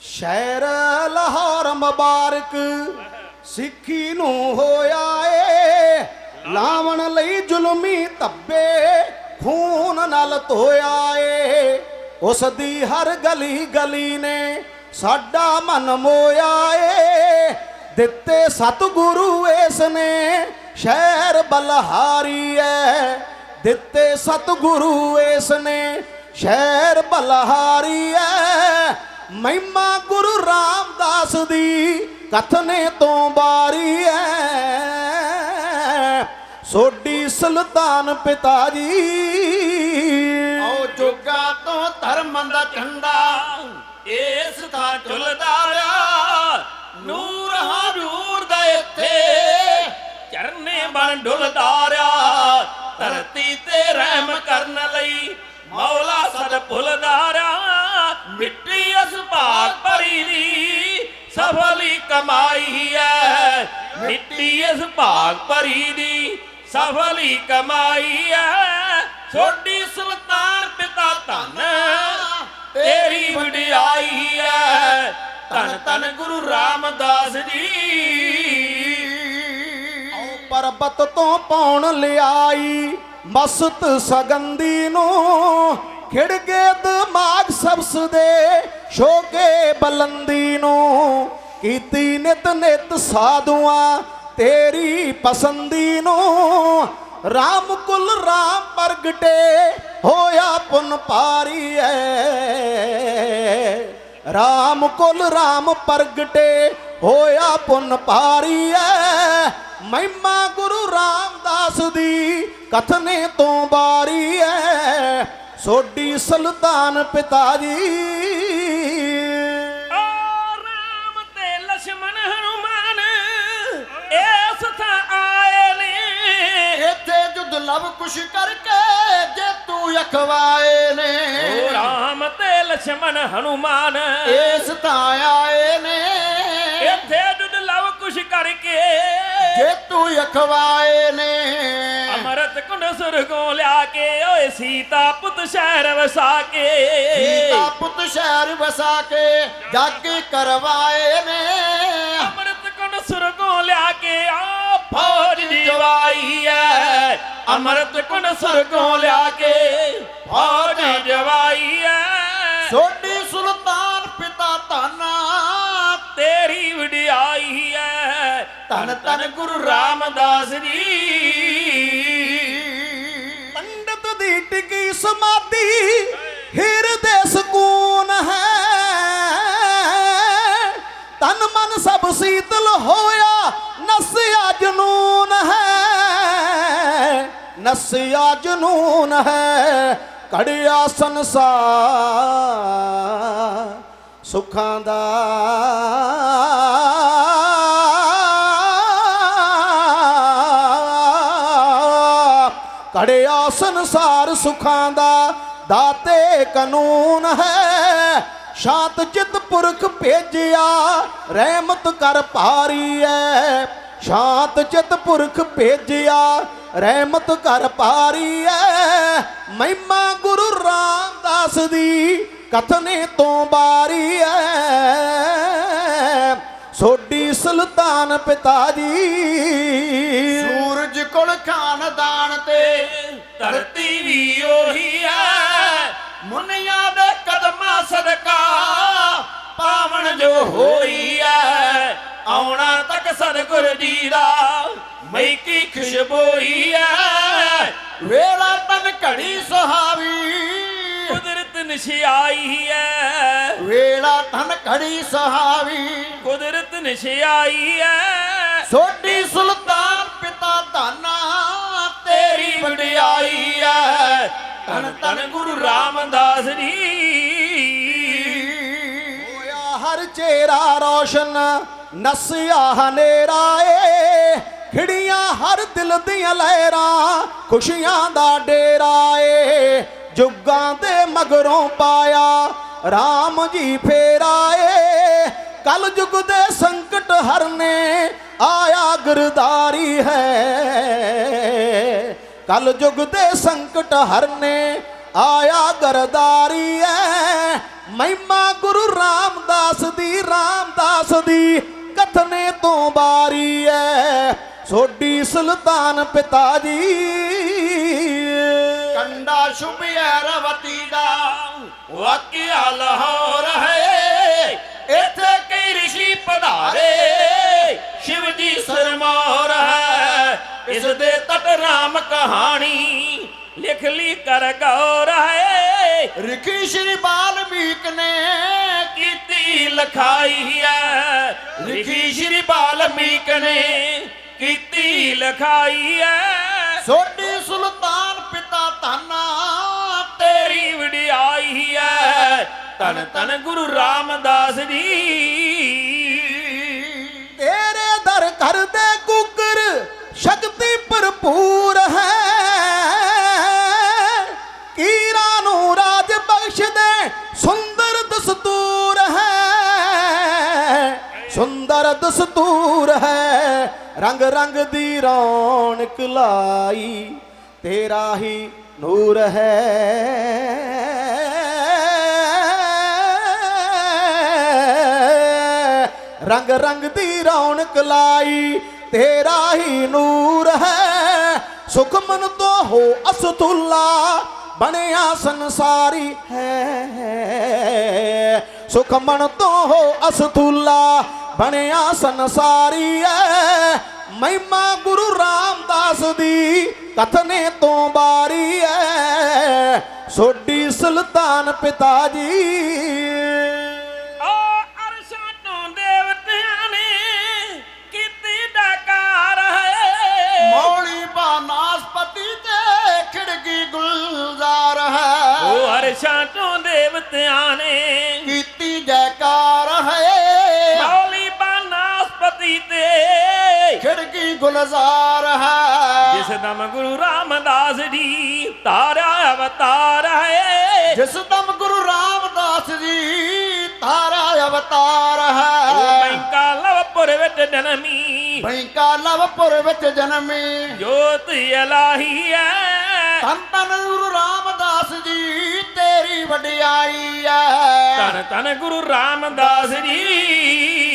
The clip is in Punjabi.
ਸ਼ਹਿਰ ਲਾਹੌਰ ਮੁਬਾਰਕ, ਸਿੱਖੀ ਨੂੰ ਹੋਇਆ ਏ। ਲਾਵਣ ਲਈ ਜ਼ੁਲਮੀ ਧੱਬੇ ਖੂਨ ਨਾਲ ਧੋਇਆ ਏ। ਉਸ ਦੀ ਹਰ ਗਲੀ ਗਲੀ ਨੇ ਸਾਡਾ ਮਨ ਮੋਇਆ ਏ। ਦਿੱਤੇ ਸਤਿਗੁਰੂ ਇਸ ਨੇ, ਸ਼ਹਿਰ ਬਲਹਾਰੀ ਐ। ਦਿੱਤੇ ਸਤਿਗੁਰੂ ਇਸ ਨੇ, ਸ਼ਹਿਰ ਬਲਹਾਰੀ ਐ। ਮਹਿਮਾ ਗੁਰੂ ਰਾਮਦਾਸ ਦੀ ਕਥਨੇ ਤੋਂ ਬਾਰੀ ਐ। ਸੋਡੀ ਸੁਲਤਾਨ ਪਿਤਾ ਜੀ। ਆਓ ਜੋਗਾ ਤੋਂ ਧਰਮ ਦਾ ਝੰਡਾ, ਇਸ ਥਾਂ ਝੁਲਦਾਰਾ ਨੂਰ ਹਰੂਰ ਦਾ ਇੱਥੇ ਚਰਨੇ ਬਣ ਢੁਲਦਾਰਾ ਧਰਤੀ ਤੇ ਰਹਿਮ ਕਰਨ ਲਈ ਮੌਲਾ ਸਦ ਭੁਲਦਾਰਾ ਕਮਾਈ ਹੈ ਮਿੱਟੀ ਇਸ ਭਾਗ ਭਰੀ ਦੀ ਸਫਲੀ ਕਮਾਈ ਹੈ ਛੋਟੀ ਸੁਲਤਾਨ ਪਿਤਾ ਧੰਨ, ਤੇਰੀ ਵਡਿਆਈ ਹੈ ਧੰਨ ਧੰਨ ਗੁਰੂ ਰਾਮਦਾਸ ਜੀ। ਆਓ ਪਰਬਤ ਤੋਂ ਪਾਉਣ ਲਿਆਈ, ਮਸਤ ਸਗੰਦੀ ਨੂੰ ਖਿੜ ਗਏ ਦਿਮਾਗ ਸਬਸ ਦੇ ਸ਼ੋਕੇ ਬਲੰਦੀ ਨੂੰ ਕੀਤੀ ਨਿਤ ਨਿਤ ਸਾਧੂਆਂ ਤੇਰੀ ਪਸੰਦੀ ਨੂੰ। ਰਾਮ ਕੁਲ ਰਾਮ ਪ੍ਰਗਟੇ ਹੋਇਆ ਪੁਨ ਪਾਰੀ ਐ ਰਾਮ ਕੁਲ ਰਾਮ ਪ੍ਰਗਟੇ ਹੋਇਆ ਪੁੰਨ ਪਾਰੀ ਐ ਮਹਿਮਾ ਗੁਰੂ ਰਾਮਦਾਸ ਦੀ ਕਥਨੇ ਤੋਂ ਬਾਰੀ ਐ ਸੋਡੀ ਸੁਲਤਾਨ ਪਿਤਾ ਜੀ ਲਵ ਕੁਸ਼ ਕਰਕੇ ਜੇ ਤੂੰ ਅਖਵਾਏ ਨੇ। ਓ ਰਾਮ ਤੇ ਲਛਮਣ ਹਨੂਮਾਨ। ਇਸ ਤਾਂ ਆਏ ਨੇ। ਇੱਥੇ ਜੁਦ ਲਵ ਕੁਸ਼ ਕਰਕੇ। ਜੇ ਤੂੰ ਅਖਵਾਏ ਨੇ। ਅਮਰਤ ਕੁੰਡ ਸੁਰਗੋਂ ਲਿਆ ਕੇ ਓਏ ਸੀਤਾ ਪੁੱਤ ਸ਼ਹਿਰ ਵਸਾ ਕੇ। ਸੀਤਾ ਪੁੱਤ ਸ਼ਹਿਰ ਵਸਾ ਕੇ ਜੱਗ ਕਰਵਾਏ ਨੇ। ਅਮਰਤ ਕੁੰਡ ਸੁਰਗੋਂ ਲਿਆ ਕੇ ਆ ਫੌਜ ਦੀ ਅਮਰਤ ਕੁੰਡ ਸੁਰਗੋਂ ਲਿਆ ਕੇ ਫੌਜ ਜਵਾਈ ਐ? ਸੋਡੀ ਸੁਲਤਾਨ ਪਿਤਾ ਧੰਨਾ ਤੇਰੀ ਵਡਿਆਈ ਐ। ਧੰਨ ਧੰਨ ਗੁਰੂ ਰਾਮਦਾਸ ਜੀ। ਪੰਡਤ ਦੀ ਟਿਕੀ ਸਮਾਧੀ ਹਿਰਦੇ ਸਕੂਨ ਹੈ। ਤਨ ਮਨ ਸਭ ਸੀਤਲ ਹੋਇਆ। ਨਸਿਆ ਜਨੂਨ ਹੈ ਕੜਿਆ ਸੰਸਾਰ ਸੁਖਾਂ ਦਾ ਕੜਿਆ ਸੰਸਾਰ ਸੁਖਾਂ ਦਾ ਦਾਤੇ ਕਾਨੂੰਨ ਹੈ। ਸ਼ਾਂਤ ਚਿਤ ਪੁਰਖ ਭੇਜਿਆ, ਰਹਿਮਤ ਕਰ ਭਾਰੀ ਐ ਸ਼ਾਂਤ ਚਿਤ ਪੁਰਖ ਭੇਜਿਆ, ਰਹਿਮਤ ਕਰ ਭਾਰੀ ਐ ਮਹਿਮਾ ਗੁਰੂ ਰਾਮਦਾਸ ਦੀ ਕਥਨੇ ਤੋਂ ਬਾਰੀ ਐ ਸੋਡੀ ਸੁਲਤਾਨ ਪਿਤਾ ਜੀ। ਸੂਰਜ ਕੋਲ ਖਾਨਦਾਨ ਤੇ ਧਰਤੀ ਵੀ ਉਹੀ ਐ ਮੁੰਨਿਆਂ ਦੇ ਸਦਕਾ ਪਾਵਣ ਜੋ ਹੋਈ ਐ, ਆਉਣਾ ਤੱਕ ਸਤਿਗੁਰ ਜੀ ਦਾ, ਮਈ ਕੀ ਖੁਸ਼ਬੋਈ ਐ। ਵੇਲਾ ਤਨ ਘੜੀ ਸੁਹਾਵੀ, ਕੁਦਰਤ ਨਸ਼ਿਆਈ ਐ। ਵੇਲਾ ਤਨ ਘੜੀ ਸੁਹਾਵੀ, ਕੁਦਰਤ ਨਸ਼ਿਆਈ ਐ। ਸੋਡੀ ਸੁਲਤਾਨ ਪਿਤਾ ਧੰਨਾ, ਤੇਰੀ ਵਡਿਆਈ ਐ। ਧੰਨ ਧੰਨ ਗੁਰੂ ਰਾਮਦਾਸ ਜੀ ਹਰ ਚਿਹਰਾ ਰੋਸ਼ਨ, ਨਸਿਆ ਹਨੇਰਾ ਏ। ਖਿੜੀਆਂ ਹਰ ਦਿਲ ਦੀਆਂ ਲਹਿਰਾਂ, ਖੁਸ਼ੀਆਂ ਦਾ ਡੇਰਾ ਏ। ਜੁਗਾਂ ਦੇ ਮਗਰੋਂ ਪਾਇਆ RAM ਜੀ ਫੇਰਾ ਏ। ਕਲ ਯੁਗ ਦੇ ਸੰਕਟ ਹਰਨੇ, ਆਇਆ ਗਰਦਾਰੀ ਹੈ। ਕਲ ਯੁਗ ਦੇ ਸੰਕਟ ਹਰਨੇ ਆਇਆ ਗਰਦਾਰੀ ਐ। ਮਹਿਮਾ ਗੁਰੂ ਰਾਮਦਾਸ ਰਾਮਦਾਸ ਦੀ ਕਥਨੇ ਤੋਂ ਬਾਰੀ ਐ। ਸੋਡੀ ਸੁਲਤਾਨ ਪਿਤਾ ਜੀ। ਕੰਡਾ ਸ਼ੁਭਿਆ ਰਵਤੀ ਦਾ, ਵਾਕਿਆ ਲਾਹੌਰ ਹੈ। ਇੱਥੇ ਕਈ ਰਿਸ਼ੀ ਪਧਾਰੇ, ਸ਼ਿਵ ਜੀ ਸਰਮੌਰ ਹੈ। ਇਸ ਦੇ ਤਟ ਰਾਮ ਕਹਾਣੀ ਲਿਖ ਲਈ ਕਰ ਗੌਰ ਹੈ। ਰਿਖੀ ਸ਼੍ਰੀ ਬਾਲਮੀਕ ਨੇ ਕੀਤੀ ਲਖਾਈ ਹੈ। ਲਿਖੀ ਸ਼੍ਰੀ ਬਾਲਮੀਕ ਨੇ ਕੀਤੀ ਲਖਾਈ ਹੈ। ਸੋਢੀ ਸੁਲਤਾਨ ਪਿਤਾ ਧੰਨਾ ਤੇਰੀ ਵਡਿਆਈ ਹੈ। ਤਨ ਤਨ ਗੁਰੂ ਰਾਮਦਾਸ ਜੀ। ਤੇਰੇ ਦਰ ਘਰ ਦੇ ਕੁਕਰ ਸ਼ਕਤੀ ਭਰਪੂਰ ਹੈ। ਸੁੰਦਰ ਦਸਤੂਰ ਹੈ, ਸੁੰਦਰ ਦਸਤੂਰ ਹੈ, ਰੰਗ ਰੰਗ ਦੀ ਰੌਣਕ ਲਾਈ, ਤੇਰਾ ਹੀ ਨੂਰ ਹੈ। ਰੰਗ ਰੰਗ ਦੀ ਰੌਣਕ ਲਾਈ, ਤੇਰਾ ਹੀ ਨੂਰ ਹੈ, ਸੁਖਮਨ ਤੋਂ ਹੋ ਅਸਤੁੱਲਾ ਬਣਿਆ ਸੰਸਾਰੀ ਹੈ। ਸੁਖਮਣ ਤੋਂ ਹੋ ਅਸਤੂਲਾ ਬਣਿਆ ਸੰਸਾਰੀ ਹੈ। ਮਹਿਮਾ ਗੁਰੂ ਰਾਮਦਾਸ ਦੀ ਕਥਨੇ ਤੋਂ ਬਾਰੀ ਹੈ। ਸੋਡੀ ਸੁਲਤਾਨ ਪਿਤਾ ਜੀ ਨੇ। ਕੀਤੀ ਜੈਕਾਰ ਹੈ। ਮੌਲੀ ਬਨਸਪਤੀ ਤੇ। ਖਿੜਕੀ ਗੁਲਜ਼ਾਰ ਹੈ। ਜਿਸ ਦਮ ਗੁਰੂ ਰਾਮਦਾਸ ਜੀ ਤਾਰਾ ਅਵਤਾਰ ਹੈ। ਜਿਸ ਦਮ ਗੁਰੂ ਰਾਮਦਾਸ ਜੀ ਤਾਰਾ ਅਵਤਾਰ ਉਹ ਹੈ ਬੈਂਕਾ ਲਵਪੁਰ ਵਿੱਚ ਜਨਮੀ। ਬੈਂਕਾ ਲਵਪੁਰ ਵਿੱਚ ਜਨਮੀ। ਜੋਤ ਇਲਾਹੀ ਹੈ। ਧੰਨ ਧੰਨ ਗੁਰੂ ਰਾਮਦਾਸ ਜੀ ਤੇਰੀ ਵਡਿਆਈ ਹੈ। ਧੰਨ ਧੰਨ ਗੁਰੂ ਰਾਮਦਾਸ ਜੀ